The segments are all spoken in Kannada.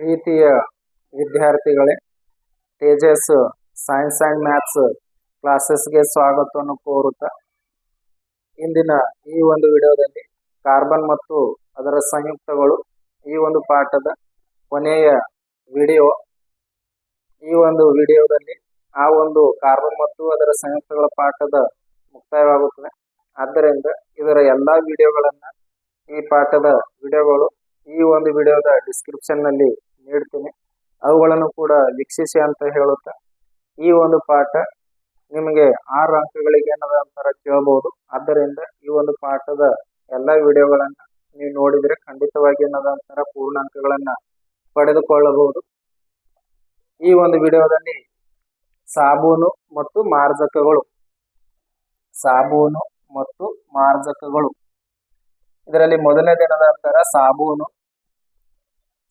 ಪ್ರೀತಿಯ ವಿದ್ಯಾರ್ಥಿಗಳೇ ತೇಜಸ್ ಸೈನ್ಸ್ ಆ್ಯಂಡ್ ಮ್ಯಾಥ್ಸ್ ಕ್ಲಾಸಸ್ಗೆ ಸ್ವಾಗತವನ್ನು ಕೋರುತ್ತಾ ಇಂದಿನ ಈ ಒಂದು ವಿಡಿಯೋದಲ್ಲಿ ಕಾರ್ಬನ್ ಮತ್ತು ಅದರ ಸಂಯುಕ್ತಗಳು ಈ ಒಂದು ಪಾಠದ ಕೊನೆಯ ವಿಡಿಯೋ. ಈ ಒಂದು ವಿಡಿಯೋದಲ್ಲಿ ಆ ಒಂದು ಕಾರ್ಬನ್ ಮತ್ತು ಅದರ ಸಂಯುಕ್ತಗಳ ಪಾಠದ ಮುಕ್ತಾಯವಾಗುತ್ತದೆ. ಆದ್ದರಿಂದ ಇದರ ಎಲ್ಲಾ ವಿಡಿಯೋಗಳನ್ನು ಈ ಪಾಠದ ವಿಡಿಯೋಗಳು ಈ ಒಂದು ವಿಡಿಯೋದ ಡಿಸ್ಕ್ರಿಪ್ಷನ್ನಲ್ಲಿ ನೀಡ್ತೀನಿ. ಅವುಗಳನ್ನು ಕೂಡ ವೀಕ್ಷಿಸಿ ಅಂತ ಹೇಳುತ್ತಾ, ಈ ಒಂದು ಪಾಠ ನಿಮಗೆ ಆರು ಅಂಕಗಳಿಗೆ ಏನದ ಅಂತಾರ ಕೇಳಬಹುದು. ಆದ್ದರಿಂದ ಈ ಒಂದು ಪಾಠದ ಎಲ್ಲ ವಿಡಿಯೋಗಳನ್ನ ನೀವು ನೋಡಿದ್ರೆ ಖಂಡಿತವಾಗಿ ಏನದ ಅಂತಾರ ಪೂರ್ಣಾಂಕಗಳನ್ನ ಪಡೆದುಕೊಳ್ಳಬಹುದು. ಈ ಒಂದು ವಿಡಿಯೋದಲ್ಲಿ ಸಾಬೂನು ಮತ್ತು ಮಾರ್ಜಕಗಳು. ಸಾಬೂನು ಮತ್ತು ಮಾರ್ಜಕಗಳು. ಇದರಲ್ಲಿ ಮೊದಲನೇದೇನದ ಅಂತರ ಸಾಬೂನು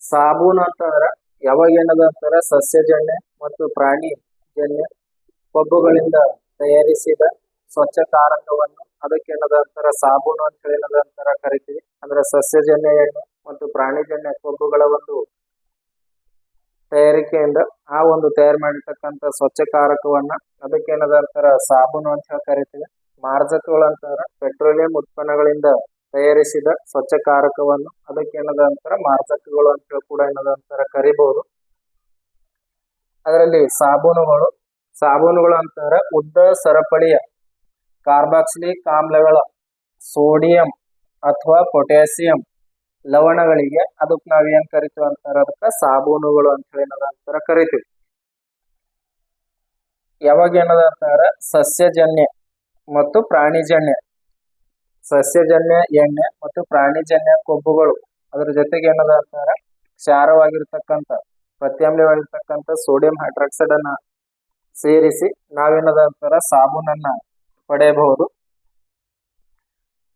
ಸಾಬೂನು ಅಂತಂದ್ರ ಯಾವಾಗ ಏನದ ಅಂತಾರ ಸಸ್ಯಜನ್ಯ ಮತ್ತು ಪ್ರಾಣಿ ಜನ್ಯ ಕೊಬ್ಬುಗಳಿಂದ ತಯಾರಿಸಿದ ಸ್ವಚ್ಛಕಾರಕವನ್ನು ಅದಕ್ಕೆ ಏನದ ಅಂತಾರ, ಸಾಬೂನು ಅಂತ ಹೇಳಿ ಏನದ ಅಂತಾರ ಕರಿತೀವಿ. ಅಂದ್ರೆ ಸಸ್ಯಜನ್ಯ ಎಣ್ಣೆ ಮತ್ತು ಪ್ರಾಣಿಜನ್ಯ ಕೊಬ್ಬುಗಳ ಒಂದು ತಯಾರಿಕೆಯಿಂದ ಆ ಒಂದು ತಯಾರು ಮಾಡಿರ್ತಕ್ಕಂಥ ಸ್ವಚ್ಛಕಾರಕವನ್ನ ಅದಕ್ಕೆ ಏನದ ಅಂತಾರ, ಸಾಬೂನು ಅಂತ ಹೇಳಿ ಕರಿತೀವಿ. ಮಾರ್ಜಕಗಳು ಅಂತಂದ್ರೆ ಪೆಟ್ರೋಲಿಯಂ ಉತ್ಪನ್ನಗಳಿಂದ ತಯಾರಿಸಿದ ಸ್ವಚ್ಛಕಾರಕವನ್ನು ಅದಕ್ಕೆ ಏನದ ಅಂತಾರ ಮಾರ್ಜಕಗಳು ಅಂತ ಹೇಳಿ ಕೂಡ ಏನದ ಅಂತಾರ ಕರಿಬಹುದು ಅದರಲ್ಲಿ ಸಾಬೂನುಗಳು ಸಾಬೂನುಗಳು ಅಂತಾರ ಉದ್ದ ಸರಪಳಿಯ ಕಾರ್ಬಾಕ್ಸಿಲಿಕ್ ಆಮ್ಲಗಳ ಸೋಡಿಯಂ ಅಥವಾ ಪೊಟ್ಯಾಸಿಯಂ ಲವಣಗಳಿಗೆ ಅದಕ್ಕೆ ನಾವೇನ್ ಕರಿತೀವಿ ಅಂತಾರ ಅದಕ್ಕ ಸಾಬೂನುಗಳು ಅಂತ ಹೇಳಿ ಏನದ ಅಂತಾರ ಕರಿತೀವಿ. ಯಾವಾಗ ಏನದ ಅಂತಾರ ಸಸ್ಯಜನ್ಯ ಮತ್ತು ಪ್ರಾಣಿಜನ್ಯ. ಸಸ್ಯಜನ್ಯ, ಎಣ್ಣೆ ಮತ್ತು ಪ್ರಾಣಿಜನ್ಯ ಕೊಬ್ಬುಗಳು. ಅದರ ಜೊತೆಗೆ ಏನದ ಅಂತಾರ? ಕ್ಷಾರವಾಗಿರ್ತಕ್ಕಂಥ ಪ್ರತ್ಯಾಮ್ಲವಾಗಿರ್ತಕ್ಕಂಥ ಸೋಡಿಯಂ ಹೈಡ್ರಾಕ್ಸೈಡ್ ಅನ್ನ ಸೇರಿಸಿ ನಾವೇನದ ಅಂತಾರ? ಸಾಬೂನನ್ನ ಪಡೆಯಬಹುದು.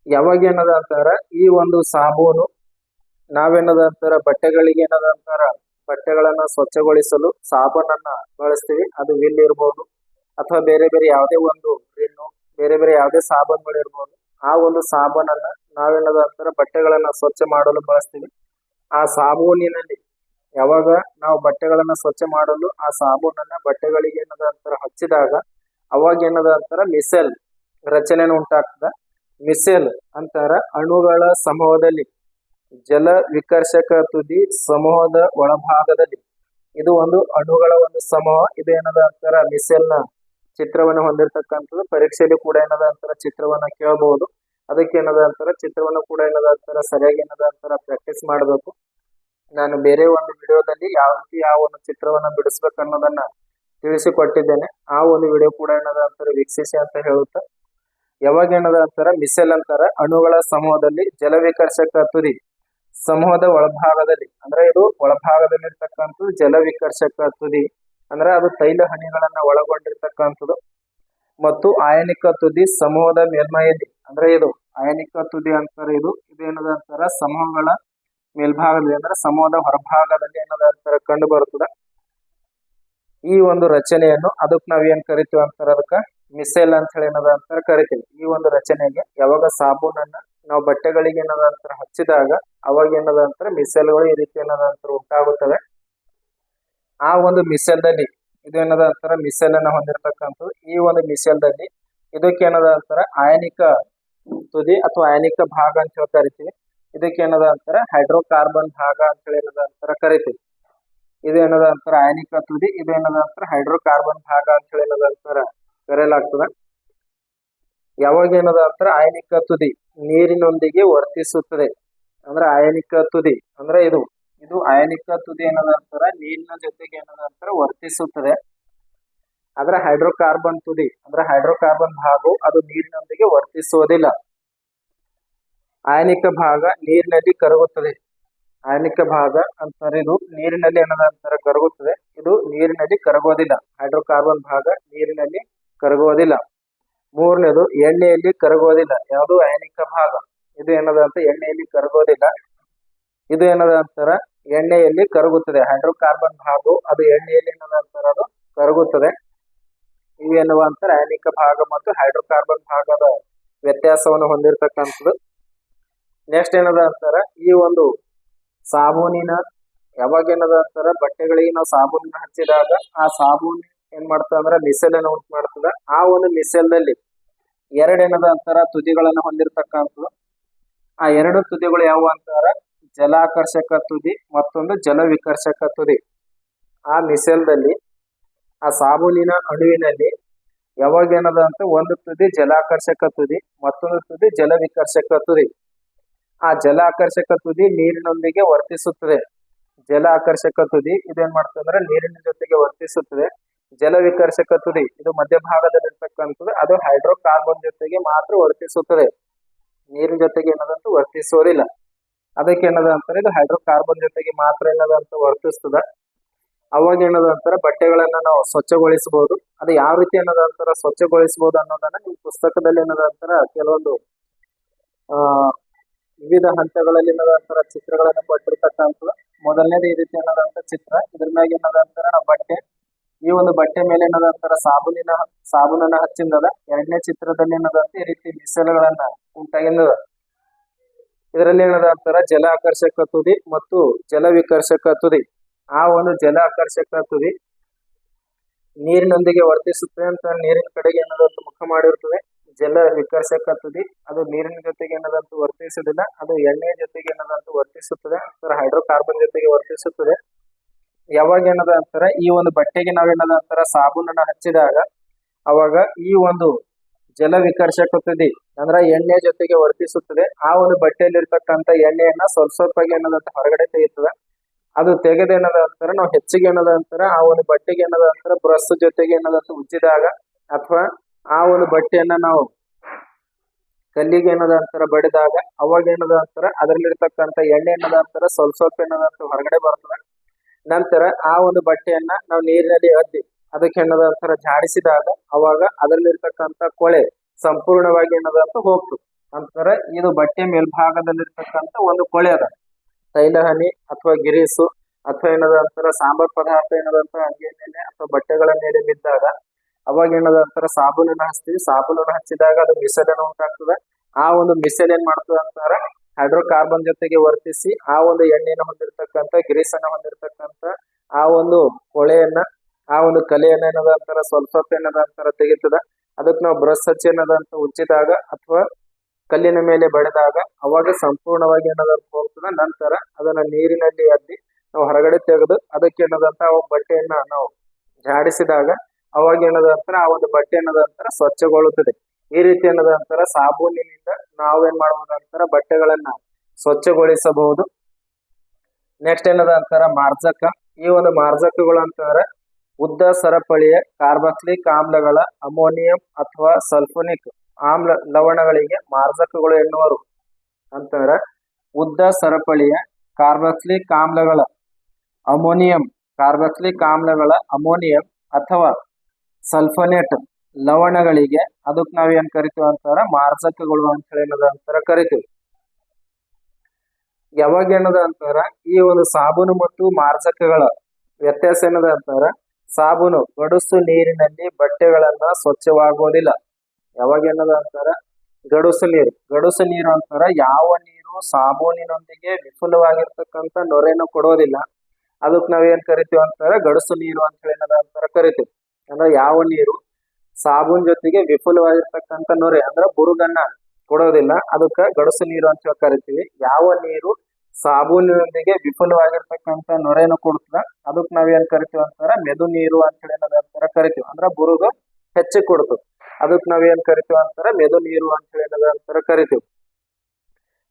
ಯಾವಾಗ ಏನದ ಅಂತಾರ? ಈ ಒಂದು ಸಾಬೂನು ನಾವೇನದ ಅಂತಾರ? ಬಟ್ಟೆಗಳಿಗೆ ಏನದ ಅಂತಾರ? ಬಟ್ಟೆಗಳನ್ನ ಸ್ವಚ್ಛಗೊಳಿಸಲು ಸಾಬೂನನ್ನ ಬಳಸ್ತೀವಿ. ಅದು ವಿಲ್ ಇರ್ಬೋದು. ಅಥವಾ ಬೇರೆ ಬೇರೆ ಯಾವುದೇ ಒಂದು ಬೇರೆ ಬೇರೆ ಯಾವುದೇ ಸಾಬೂನುಗಳು ಇರ್ಬೋದು ಆ ಒಂದು ಸಾಬೂನನ್ನ ನಾವೇನದ ಅಂತಾರ ಬಟ್ಟೆಗಳನ್ನ ಸ್ವಚ್ಛ ಮಾಡಲು ಬಳಸ್ತೀವಿ. ಆ ಸಾಬೂನಿನಲ್ಲಿ ಯಾವಾಗ ನಾವು ಬಟ್ಟೆಗಳನ್ನ ಸ್ವಚ್ಛ ಮಾಡಲು ಆ ಸಾಬೂನನ್ನ ಬಟ್ಟೆಗಳಿಗೆ ಏನದ ಅಂತಾರ ಹಚ್ಚಿದಾಗ ಅವಾಗ ಏನದ ಅಂತಾರ ಮಿಸೆಲ್ ರಚನೆ ಉಂಟಾಗ್ತದ. ಮಿಸೆಲ್ ಅಂತಾರ ಅಣುಗಳ ಸಮೂಹದಲ್ಲಿ, ಜಲ ವಿಕರ್ಷಕ ತುದಿ ಸಮೂಹದ ಒಳಭಾಗದಲ್ಲಿ. ಇದು ಒಂದು ಅಣುಗಳ ಒಂದು ಸಮೂಹ. ಇದು ಏನದ ಅಂತಾರ ಮಿಸೆಲ್ನ ಚಿತ್ರವನ್ನು ಹೊಂದಿರತಕ್ಕಂಥದ್ದು, ಪರೀಕ್ಷೆಯಲ್ಲಿ ಕೂಡ ಏನದ ಅಂತಾರ ಚಿತ್ರವನ್ನ ಕೇಳಬಹುದು ಅದಕ್ಕೆ ಏನದ ಅಂತಾರ ಚಿತ್ರವನ್ನು ಕೂಡ ಏನದ ಅಂತಾರ ಸರಿಯಾಗಿ ಏನದ ಅಂತಾರ ಪ್ರಾಕ್ಟೀಸ್ ಮಾಡಬೇಕು. ನಾನು ಬೇರೆ ಒಂದು ವಿಡಿಯೋದಲ್ಲಿ ಯಾವ ರೀತಿ ಯಾವ ಒಂದು ಚಿತ್ರವನ್ನು ಬಿಡಿಸ್ಬೇಕು ಅನ್ನೋದನ್ನ ತಿಳಿಸಿಕೊಟ್ಟಿದ್ದೇನೆ. ಆ ಒಂದು ವಿಡಿಯೋ ಕೂಡ ಏನದ ಅಂತಾರ ವೀಕ್ಷಿಸಿ ಅಂತ ಹೇಳುತ್ತಾ, ಯಾವಾಗ ಏನದ ಅಂತಾರ ಮಿಸೆಲ್ ಅಂತಾರ ಅಣುಗಳ ಸಮೂಹದಲ್ಲಿ ಜಲವಿಕರ್ಷಕ ತುದಿ ಸಮೂಹದ ಒಳಭಾಗದಲ್ಲಿ, ಅಂದ್ರೆ ಇದು ಒಳಭಾಗದಲ್ಲಿ ಇರ್ತಕ್ಕಂಥದ್ದು ಜಲವಿಕರ್ಷಕ ತುದಿ. ಅಂದ್ರೆ ಅದು ತೈಲ ಹನಿಗಳನ್ನ ಒಳಗೊಂಡಿರ್ತಕ್ಕಂಥದ್ದು. ಮತ್ತು ಆಯನಿಕ ತುದಿ ಸಮೂಹದ ಮೇಲ್ಮೈಯಲ್ಲಿ ಅಂದ್ರೆ ಇದು ಆಯನಿಕ ತುದಿ ಅಂತಾರೆ ಇದು. ಇದೇನದ ಅಂತಾರ? ಸಮೂಹಗಳ ಮೇಲ್ಭಾಗದಲ್ಲಿ ಅಂದ್ರೆ ಸಮೂಹದ ಹೊರಭಾಗದಲ್ಲಿ ಏನದ ಅಂತಾರ ಕಂಡು ಬರುತ್ತದೆ? ಈ ಒಂದು ರಚನೆಯನ್ನು ಅದಕ್ಕೆ ನಾವ್ ಏನ್ ಕರಿತೀವಿ ಅಂತಾರ ಅದಕ್ಕ? ಮಿಸೈಲ್ ಅಂತ ಹೇಳಿ ಏನದ ಅಂತಾರ ಕರಿತೀವಿ. ಈ ಒಂದು ರಚನೆಗೆ ಯಾವಾಗ ಸಾಬೂನನ್ನ ನಾವು ಬಟ್ಟೆಗಳಿಗೆ ಏನದ ಅಂತಾರ ಹಚ್ಚಿದಾಗ ಅವಾಗ ಏನದ ಅಂತಾರ? ಮಿಸೈಲ್ಗಳು ಈ ರೀತಿ ಏನದ ಅಂತಾರ ಉಂಟಾಗುತ್ತವೆ. ಆ ಒಂದು ಮಿಸೆಲ್ದಲ್ಲಿ ಇದು ಏನದ ಅಂತಾರ ಮಿಸೆಲ್ ಅನ್ನ ಹೊಂದಿರತಕ್ಕಂಥದ್ದು, ಈ ಒಂದು ಮಿಸೆಲ್ದಲ್ಲಿ ಇದಕ್ಕೆ ಏನದ ಅಂತಾರ ಆಯನಿಕ ತುದಿ ಅಥವಾ ಅಯನಿಕ ಭಾಗ ಅಂತ ಹೇಳಿ ಕರಿತೀವಿ. ಇದಕ್ಕೆ ಏನದ ಅಂತಾರ ಹೈಡ್ರೋಕಾರ್ಬನ್ ಭಾಗ ಅಂತ ಹೇಳಿ ಏನದ ಅಂತಾರ ಕರಿತೀವಿ. ಇದು ಏನದ ಅಂತಾರ, ಅಯನಿಕ ತುದಿ, ಇದು ಏನದ ಅಂತಾರ ಹೈಡ್ರೋಕಾರ್ಬನ್ ಭಾಗ ಅಂತ ಹೇಳಿ ಏನದ ಅಂತಾರ ಕರೆಯಲಾಗ್ತದ. ಯಾವಾಗ ಏನದ ಅಂತಾರ ಆಯನಿಕ ತುದಿ ನೀರಿನೊಂದಿಗೆ ವರ್ತಿಸುತ್ತದೆ. ಅಂದ್ರೆ ಆಯನಿಕ ತುದಿ, ಅಂದ್ರೆ ಇದು ಇದು ಅಯನಿಕ ತುದಿ ಏನದ ಅಂತಾರ ನೀರಿನ ಜೊತೆಗೆ ಏನದ ಅಂತಾರ ವರ್ತಿಸುತ್ತದೆ. ಆದ್ರೆ ಹೈಡ್ರೋಕಾರ್ಬನ್ ತುದಿ, ಅಂದ್ರೆ ಹೈಡ್ರೋಕಾರ್ಬನ್ ಭಾಗವು ಅದು ನೀರಿನೊಂದಿಗೆ ವರ್ತಿಸುವುದಿಲ್ಲ. ಆಯನಿಕ ಭಾಗ ನೀರಿನಲ್ಲಿ ಕರಗುತ್ತದೆ. ಆಯನಿಕ ಭಾಗ ಅಂತಾರೆ ಇದು ನೀರಿನಲ್ಲಿ ಏನದ ಅಂತಾರ ಕರಗುತ್ತದೆ. ಇದು ನೀರಿನಲ್ಲಿ ಕರಗೋದಿಲ್ಲ ಹೈಡ್ರೋಕಾರ್ಬನ್ ಭಾಗ ನೀರಿನಲ್ಲಿ ಕರಗೋದಿಲ್ಲ ಮೂರನೇದು ಎಣ್ಣೆಯಲ್ಲಿ ಕರಗೋದಿಲ್ಲ ಯಾವುದು ಆಯನಿಕ ಭಾಗ. ಇದು ಏನದ ಅಂತ ಎಣ್ಣೆಯಲ್ಲಿ ಕರಗೋದಿಲ್ಲ ಇದು ಏನದ ಅಂತಾರ? ಎಣ್ಣೆಯಲ್ಲಿ ಕರಗುತ್ತದೆ. ಹೈಡ್ರೋಕಾರ್ಬನ್ ಭಾಗವು ಅದು ಎಣ್ಣೆಯಲ್ಲಿ ಏನದ ಅಂತಾರ ಅದು? ಕರಗುತ್ತದೆ. ಇವೇನವ ಅಂತಾರೆ? ಅನೇಕ ಭಾಗ ಮತ್ತು ಹೈಡ್ರೋಕಾರ್ಬನ್ ಭಾಗದ ವ್ಯತ್ಯಾಸವನ್ನು ಹೊಂದಿರತಕ್ಕಂಥದ್ದು. ನೆಕ್ಸ್ಟ್ ಏನದ ಅಂತಾರ? ಈ ಒಂದು ಸಾಬೂನಿನ ಯಾವಾಗ ಏನದ ಅಂತಾರ? ಬಟ್ಟೆಗಳಿಗೆ ನಾವು ಸಾಬೂನಿನ ಹಚ್ಚಿದಾಗ ಆ ಸಾಬೂನ್ ಏನ್ ಮಾಡ್ತಾವಂದ್ರೆ ಮಿಸೆಲ್ ಅನ್ನು ಉಂಟು ಮಾಡ್ತದ. ಆ ಒಂದು ಮಿಸೆಲ್ದಲ್ಲಿ ಎರಡೇನದ ಅಂತಾರ? ತುದಿಗಳನ್ನು ಹೊಂದಿರತಕ್ಕಂಥದ್ದು. ಆ ಎರಡು ತುದಿಗಳು ಯಾವ ಅಂತಾರ? ಜಲಾಕರ್ಷಕ ತುದಿ ಮತ್ತೊಂದು ಜಲ ವಿಕರ್ಷಕ ತುದಿ ಆ ಮಿಸೆಲ್ದಲ್ಲಿ, ಆ ಸಾಬೂನಿನ ಅಣುವಿನಲ್ಲಿ ಯಾವಾಗ ಏನದ ಅಂತ ಒಂದು ತುದಿ ಜಲಾಕರ್ಷಕ ತುದಿ ಮತ್ತೊಂದು ತುದಿ ಜಲ ವಿಕರ್ಷಕ ತುದಿ ಆ ಜಲ ಆಕರ್ಷಕ ತುದಿ ನೀರಿನೊಂದಿಗೆ ವರ್ತಿಸುತ್ತದೆ. ಜಲ ಆಕರ್ಷಕ ತುದಿ ಇದೇನ್ ಮಾಡ್ತಂದ್ರೆ ನೀರಿನ ಜೊತೆಗೆ ವರ್ತಿಸುತ್ತದೆ. ಜಲ ವಿಕರ್ಷಕ ತುದಿ ಇದು ಮಧ್ಯಭಾಗದಲ್ಲಿರ್ತಕ್ಕಂಥದ್ದು ಅದು ಹೈಡ್ರೋಕಾರ್ಬನ್ ಜೊತೆಗೆ ಮಾತ್ರ ವರ್ತಿಸುತ್ತದೆ. ನೀರಿನ ಜೊತೆಗೆ ಏನದಂತೂ ವರ್ತಿಸೋದಿಲ್ಲ. ಅದಕ್ಕೆ ಏನದ ಅಂತಾರೆ, ಇದು ಹೈಡ್ರೋಕಾರ್ಬನ್ ಜೊತೆಗೆ ಮಾತ್ರ ಏನದ ಅಂತ ವರ್ತಿಸ್ತದ. ಅವಾಗ ಏನದ ಅಂತಾರೆ, ಬಟ್ಟೆಗಳನ್ನ ನಾವು ಸ್ವಚ್ಛಗೊಳಿಸಬಹುದು ಅದು ಯಾವ ರೀತಿ ಏನದ ಅಂತಾರ ಸ್ವಚ್ಛಗೊಳಿಸಬಹುದು ಅನ್ನೋದನ್ನ ನಿಮ್ ಪುಸ್ತಕದಲ್ಲಿ ಏನದ ಅಂತಾರ, ಕೆಲವೊಂದು, ಆ, ವಿವಿಧ ಹಂತಗಳಲ್ಲಿ ಏನದ ಅಂತಾರ, ಚಿತ್ರಗಳನ್ನ ಕೊಟ್ಟಿರ್ತಕ್ಕಂಥದ್ದು. ಮೊದಲನೇದು ಈ ರೀತಿ ಏನದಂತ ಚಿತ್ರ. ಇದ್ರ ಮ್ಯಾಗ ಏನದ ಅಂತಾರ ಬಟ್ಟೆ. ಈ ಒಂದು ಬಟ್ಟೆ ಮೇಲೆ ಏನದ ಅಂತಾರ, ಸಾಬೂನಿನ, ಸಾಬೂನನ್ನ ಹಚ್ಚಿಂದದ. ಎರಡನೇ ಚಿತ್ರದಲ್ಲಿ ಏನದ ಅಂತ ಈ ರೀತಿ ಬಿಸಿಲುಗಳನ್ನ ಉಂಟಾಗಿಂದದ. ಇದರಲ್ಲಿ ಏನದ ಜಲ ಆಕರ್ಷಕ ತುದಿ ಮತ್ತು ಜಲ ವಿಕರ್ಷಕ ತುದಿ. ಆ ಒಂದು ಜಲ ಆಕರ್ಷಕ ತುದಿ ನೀರಿನೊಂದಿಗೆ ವರ್ತಿಸುತ್ತೆ ಅಂತ ನೀರಿನ ಕಡೆಗೆ ಏನದಂತ ಮುಖ ಮಾಡಿರ್ತದೆ. ಜಲ ವಿಕರ್ಷಕ ತುದಿ, ಅದು ನೀರಿನ ಜೊತೆಗೆ ಏನದಂತ ವರ್ತಿಸುವುದಿಲ್ಲ, ಅದು ಎಣ್ಣೆಯ ಜೊತೆಗೆ ಏನದಂತ ವರ್ತಿಸುತ್ತದೆ ಹೈಡ್ರೋಕಾರ್ಬನ್ ಜೊತೆಗೆ ವರ್ತಿಸುತ್ತದೆ. ಯಾವಾಗ ಏನದ ಅಂತಾರ, ಈ ಒಂದು ಬಟ್ಟೆಗೆ ನಾವೇನದ ಅಂತಾರ, ಸಾಬೂನನ್ನ ಹಚ್ಚಿದಾಗ ಅವಾಗ ಈ ಒಂದು ಜಲ ವಿಕರ್ಷಕ ತುದಿ ಅಂದ್ರ ಎಣ್ಣೆ ಜೊತೆಗೆ ವರ್ತಿಸುತ್ತದೆ. ಆ ಒಂದು ಬಟ್ಟೆಯಲ್ಲಿರ್ತಕ್ಕಂಥ ಎಣ್ಣೆಯನ್ನ ಸ್ವಲ್ಪ ಸ್ವಲ್ಪವಾಗಿ ಏನದಂತ ಹೊರಗಡೆ ತೆಗೆಯುತ್ತದೆ. ಅದು ತೆಗೆದ ಏನದ ಅಂತಾರ ನಾವು ಹೆಚ್ಚಿಗೆ ಏನದ ಅಂತಾರ ಆ ಒಂದು ಬಟ್ಟೆಗೆ ಏನದ ಅಂತಾರ ಬ್ರಸ್ ಜೊತೆಗೆ ಏನದಂತ ಉಜ್ಜಿದಾಗ ಅಥವಾ ಆ ಒಂದು ಬಟ್ಟೆಯನ್ನ ನಾವು ಕಲ್ಲಿಗೆ ಏನದ ಅಂತಾರ ಬಡಿದಾಗ ಅವಾಗ ಏನದ ಅಂತಾರ ಅದರಲ್ಲಿರ್ತಕ್ಕಂಥ ಎಣ್ಣೆ ಏನದ ಅಂತಾರ ಸ್ವಲ್ಪ ಸ್ವಲ್ಪ ಏನದ ಅಂತ ಹೊರಗಡೆ ಬರ್ತದೆ. ನಂತರ ಆ ಒಂದು ಬಟ್ಟೆಯನ್ನ ನಾವು ನೀರಿನಲ್ಲಿ ಅದ್ದಿ ಅದಕ್ಕೆ ಏನದ ಅಂತಾರ ಜಾಡಿಸಿದಾಗ ಅವಾಗ ಅದರಲ್ಲಿರ್ತಕ್ಕಂಥ ಕೊಳೆ ಸಂಪೂರ್ಣವಾಗಿ ಏನದ ಅಂತ ಅಂತಾರ ಇದು ಬಟ್ಟೆ ಮೇಲ್ಭಾಗದಲ್ಲಿರ್ತಕ್ಕಂತ ಒಂದು ಕೊಳೆ ಅದ. ತೈಲ, ಹನಿ ಅಥವಾ ಗಿರೀಸು ಅಥವಾ ಏನದ ಅಂತಾರ ಸಾಂಬಾರ್ ಪದಾರ್ಥ ಏನದಂತ ಹಂಗೆ ಮೇಲೆ ಅಥವಾ ಬಟ್ಟೆಗಳ ಮೇಲೆ ಬಿದ್ದಾಗ ಅವಾಗ ಏನದ ಅಂತಾರ ಸಾಬೂನನ್ನ ಹಚ್ತೀವಿ. ಸಾಬೂನನ್ನು ಹಚ್ಚಿದಾಗ ಅದು ಮಿಸಲನ್ನ ಉಂಟಾಗ್ತದೆ. ಆ ಒಂದು ಮಿಸಲ್ ಏನ್ ಮಾಡ್ತದೆ ಅಂತಾರ ಹೈಡ್ರೋಕಾರ್ಬನ್ ಜೊತೆಗೆ ವರ್ತಿಸಿ ಆ ಒಂದು ಎಣ್ಣೆನ ಹೊಂದಿರತಕ್ಕಂತ ಗಿರೀಸನ್ನ ಹೊಂದಿರತಕ್ಕಂತ ಆ ಒಂದು ಕೊಳೆಯನ್ನ ಆ ಒಂದು ಕಲೆಯನ್ನ ಏನದ ಅಂತಾರ ಸ್ವಲ್ಪ ಸ್ವಲ್ಪ ಏನದ ಅಂತಾರ ತೆಗಿತದ. ಅದಕ್ಕೆ ನಾವು ಬ್ರಷ್ ಹಚ್ಚಿ ಏನದ ಅಂತ ಉಜ್ಜಿದಾಗ ಅಥವಾ ಕಲ್ಲಿನ ಮೇಲೆ ಬಡಿದಾಗ ಅವಾಗ ಸಂಪೂರ್ಣವಾಗಿ ಏನದ ಹೋಗ್ತದ. ನಂತರ ಅದನ್ನ ನೀರಿನಲ್ಲಿ ಅದ್ದಿ ನಾವು ಹೊರಗಡೆ ತೆಗೆದು ಅದಕ್ಕೆ ಏನದಂತ ಆ ಬಟ್ಟೆಯನ್ನ ನಾವು ಜಾಡಿಸಿದಾಗ ಅವಾಗ ಏನದ ಅಂತಾರ, ಆ ಒಂದು ಬಟ್ಟೆ ಏನದ ಅಂತಾರ ಸ್ವಚ್ಛಗೊಳ್ಳುತ್ತದೆ. ಈ ರೀತಿ ಏನದ ಅಂತಾರ ಸಾಬೂನಿನಿಂದ ನಾವೇನ್ ಅಂತಾರ, ಬಟ್ಟೆಗಳನ್ನ ಸ್ವಚ್ಛಗೊಳಿಸಬಹುದು. ನೆಕ್ಸ್ಟ್ ಏನದ ಅಂತಾರ, ಮಾರ್ಜಕ. ಈ ಒಂದು ಮಾರ್ಜಕಗಳು ಅಂತಾರ ಉದ್ದ ಸರಪಳಿಯ ಕಾರ್ಬಕ್ಲಿಕ್ ಆಮ್ಲಗಳ ಅಮೋನಿಯಂ ಅಥವಾ ಸಲ್ಫೋನಿಕ್ ಆಮ್ಲ ಲವಣಗಳಿಗೆ ಮಾರ್ಜಕಗಳು ಎನ್ನುವರು. ಅಂತಾರ ಉದ್ದ ಸರಪಳಿಯ ಕಾರ್ಬಕ್ಲಿಕ್ ಆಮ್ಲಗಳ ಅಮೋನಿಯಂ ಕಾರ್ಬಕ್ಲಿಕ್ ಆಮ್ಲಗಳ ಅಮೋನಿಯಂ ಅಥವಾ ಸಲ್ಫೋನೇಟ್ ಲವಣಗಳಿಗೆ ಅದಕ್ಕೆ ನಾವ್ ಏನ್ ಕರಿತೀವಿ ಅಂತಾರ? ಮಾರ್ಜಕಗಳು ಅಂತ ಹೇಳಿ ಏನದ ಅಂತಾರ ಕರಿತೀವಿ. ಯಾವಾಗ ಏನದ ಅಂತಾರ? ಈ ಒಂದು ಸಾಬೂನು ಮತ್ತು ಮಾರ್ಜಕಗಳ ವ್ಯತ್ಯಾಸ ಏನದ ಅಂತಾರ? ಸಾಬೂನು ಗಡುಸು ನೀರಿನಲ್ಲಿ ಬಟ್ಟೆಗಳನ್ನ ಸ್ವಚ್ಛವಾಗೋದಿಲ್ಲ. ಯಾವಾಗ ಏನದ ಅಂತಾರ? ಗಡುಸು ನೀರು. ಗಡುಸು ನೀರು ಅಂತಾರ ಯಾವ ನೀರು ಸಾಬೂನಿನೊಂದಿಗೆ ವಿಫುಲವಾಗಿರ್ತಕ್ಕಂಥ ನೊರೆಯನ್ನು ಕೊಡೋದಿಲ್ಲ. ಅದಕ್ಕೆ ನಾವೇನ್ ಕರಿತೀವಿ ಅಂತಾರ? ಗಡುಸು ನೀರು ಅಂತ ಹೇಳಿ ಏನದ ಅಂತಾರ ಕರಿತೀವಿ. ಅಂದ್ರೆ ಯಾವ ನೀರು? ಸಾಬೂನ್ ಜೊತೆಗೆ ವಿಫುಲವಾಗಿರ್ತಕ್ಕಂಥ ನೊರೆ ಅಂದ್ರೆ ಬುರುಗನ್ನ ಕೊಡೋದಿಲ್ಲ. ಅದಕ್ಕ ಗಡುಸು ನೀರು ಅಂತ ಹೇಳಿ ಕರಿತೀವಿ. ಯಾವ ನೀರು? ಸಾಬೂನಿನೊಂದಿಗೆ ವಿಫುಲವಾಗಿರ್ತಕ್ಕಂಥ ನೊರೆಯನ್ನು ಕೊಡ್ತದ. ಅದಕ್ಕೆ ನಾವೇನ್ ಕರಿತೀವಿ ಅಂತಾರ? ಮೆದು ನೀರು ಅಂತ ಹೇಳಿ ಏನದ ಅಂತಾರ ಕರಿತೀವಿ? ಅಂದ್ರ ಬುರುಗ ಹೆಚ್ಚಿಗೆ ಕೊಡ್ತದ. ಅದಕ್ಕೆ ನಾವೇನ್ ಕರಿತೀವಿ ಅಂತಾರ? ಮೆದು ನೀರು ಅಂತ ಹೇಳಿ ಏನದ ಅಂತಾರ ಕರಿತೀವಿ?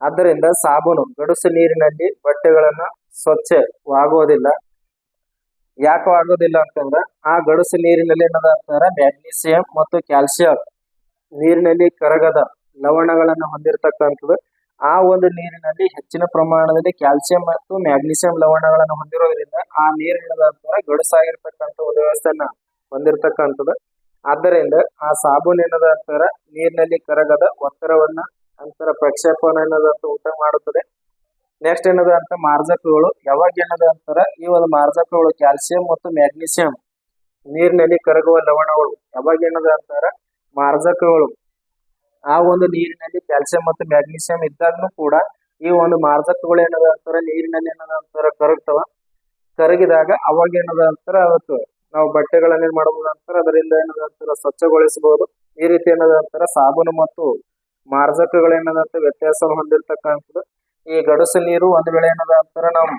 ಆದ್ದರಿಂದ ಸಾಬೂನು ಗಡುಸು ನೀರಿನಲ್ಲಿ ಬಟ್ಟೆಗಳನ್ನ ಸ್ವಚ್ಛವಾಗೋದಿಲ್ಲ ಯಾಕವಾಗೋದಿಲ್ಲ ಅಂತಂದ್ರ ಆ ಗಡುಸು ನೀರಿನಲ್ಲಿ ಏನದ ಅಂತಾರ? ಮ್ಯಾಗ್ನೀಸಿಯಂ ಮತ್ತು ಕ್ಯಾಲ್ಸಿಯಂ. ನೀರಿನಲ್ಲಿ ಕರಗದ ಲವಣಗಳನ್ನು ಹೊಂದಿರತಕ್ಕಂಥದ್ದು. ಆ ಒಂದು ನೀರಿನಲ್ಲಿ ಹೆಚ್ಚಿನ ಪ್ರಮಾಣದಲ್ಲಿ ಕ್ಯಾಲ್ಸಿಯಂ ಮತ್ತು ಮ್ಯಾಗ್ನೀಸಿಯಂ ಲವಣಗಳನ್ನು ಹೊಂದಿರೋದ್ರಿಂದ ಆ ನೀರಿನ ಗಡುಸಾಗಿರ್ತಕ್ಕಂಥ ಒಂದು ವ್ಯವಸ್ಥೆಯನ್ನ ಹೊಂದಿರತಕ್ಕಂಥದ್ದು. ಆದ್ದರಿಂದ ಆ ಸಾಬೂನ್ ಏನದ ಅಂತಾರ ನೀರಿನಲ್ಲಿ ಕರಗದ ಒತ್ತಡವನ್ನ ಅಂತರ ಪ್ರಕ್ಷೇಪಣ ಅಂತ ಉಂಟು ಮಾಡುತ್ತದೆ. ನೆಕ್ಸ್ಟ್ ಏನದ ಅಂತ ಮಾರ್ಜಕಗಳು. ಯಾವಾಗ ಏನದ ಅಂತರ? ಈ ಒಂದು ಮಾರ್ಜಕಗಳು ಕ್ಯಾಲ್ಸಿಯಂ ಮತ್ತು ಮ್ಯಾಗ್ನೀಸಿಯಂ ನೀರಿನಲ್ಲಿ ಕರಗುವ ಲವಣಗಳು. ಯಾವಾಗ ಏನದ ಅಂತಾರ? ಮಾರ್ಜಕಗಳು. ಆ ಒಂದು ನೀರಿನಲ್ಲಿ ಕ್ಯಾಲ್ಸಿಯಂ ಮತ್ತು ಮ್ಯಾಗ್ನೀಸಿಯಂ ಇದ್ದಾಗ್ನು ಕೂಡ ಈ ಒಂದು ಮಾರ್ಜಕಗಳು ಏನದ ಅಂತಾರೆ? ನೀರಿನಲ್ಲಿ ಏನದ ಅಂತಾರೆ? ಕರಗ್ತವ. ಕರಗಿದಾಗ ಅವಾಗ ಏನದ ಅಂತಾರೆ? ಅವತ್ತು ನಾವು ಬಟ್ಟೆಗಳನ್ನ ಏನ್ ಮಾಡಬಹುದು ಅಂತಾರೆ? ಅದರಿಂದ ಏನದ ಅಂತಾರ? ಸ್ವಚ್ಛಗೊಳಿಸಬಹುದು ಈ ರೀತಿ ಏನದ ಅಂತಾರ? ಸಾಬೂನು ಮತ್ತು ಮಾರ್ಜಕಗಳು ಏನದ ಅಂತ ವ್ಯತ್ಯಾಸ ಹೊಂದಿರತಕ್ಕಂಥದ್ದು. ಈ ಗಡಸು ನೀರು ಒಂದ್ ವೇಳೆ ಏನದ ಅಂತಾರ? ನಾವು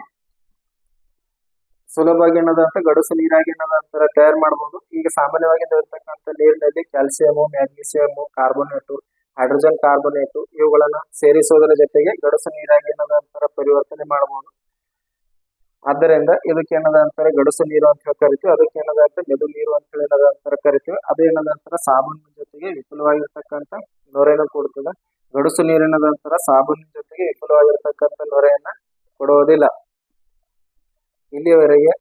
ಸುಲಭವಾಗಿ ಏನದ ಅಂತ ಗಡಸು ನೀರಾಗಿ ಏನದ ಅಂತಾರ? ತಯಾರು ಮಾಡಬಹುದು ಈಗ ಸಾಮಾನ್ಯವಾಗಿ ಇರ್ತಕ್ಕಂಥ ನೀರಿನಲ್ಲಿ calcium magnesium carbonate hydrogen, carbonate ಇವುಗಳನ್ನ ಸೇರಿಸುವುದರ ಜೊತೆಗೆ ಗಡಸು ನೀರಾಗಿ ಏನದ ಪರಿವರ್ತನೆ ಮಾಡಬಹುದು ಆದ್ದರಿಂದ ಇದಕ್ಕೆ ಏನದ ಅಂತಾರೆ ಗಡುಸು ನೀರು ಅಂತ ಹೇಳಿ ಕರಿತೀವಿ. ಅದಕ್ಕೆ ಏನದ ಮೆದು ನೀರು ಅಂತ ಹೇಳಿ ಏನದ ಅಂತ ಕರಿತೀವಿ. ಅದು ಏನದ ಅಂತಾರ ಸಾಬೂನಿನ ಜೊತೆಗೆ ವಿಪುಲವಾಗಿರ್ತಕ್ಕಂಥ ನೊರೆಯನ್ನು ಕೊಡ್ತದೆ. ಗಡಸು ನೀರಿನದ ಅಂತರ ಸಾಬೂನಿನ ಜೊತೆಗೆ ವಿಪುಲವಾಗಿರ್ತಕ್ಕಂಥ ನೊರೆಯನ್ನ ಕೊಡುವುದಿಲ್ಲ ಇಲ್ಲಿಯವರೆಗೆ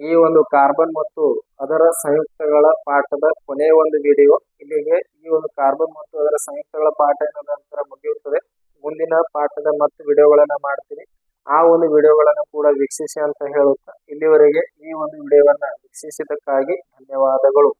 ಈ ಒಂದು ಕಾರ್ಬನ್ ಮತ್ತು ಅದರ ಸಂಯುಕ್ತಗಳ ಪಾಠದ ಕೊನೆಯ ಒಂದು ವಿಡಿಯೋ ಇಲ್ಲಿಗೆ ಈ ಒಂದು ಕಾರ್ಬನ್ ಮತ್ತು ಅದರ ಸಂಯುಕ್ತಗಳ ಪಾಠ ನಂತರ ಮುಗಿಯುತ್ತದೆ. ಮುಂದಿನ ಪಾಠದ ಮತ್ತು ವಿಡಿಯೋಗಳನ್ನ ಮಾಡ್ತೀನಿ. ಆ ಒಂದು ವಿಡಿಯೋಗಳನ್ನು ಕೂಡ ವೀಕ್ಷಿಸಿ ಅಂತ ಹೇಳುತ್ತಾ ಇಲ್ಲಿವರೆಗೆ ಈ ಒಂದು ವಿಡಿಯೋವನ್ನ ವೀಕ್ಷಿಸಿದ್ದಕ್ಕಾಗಿ ಧನ್ಯವಾದಗಳು.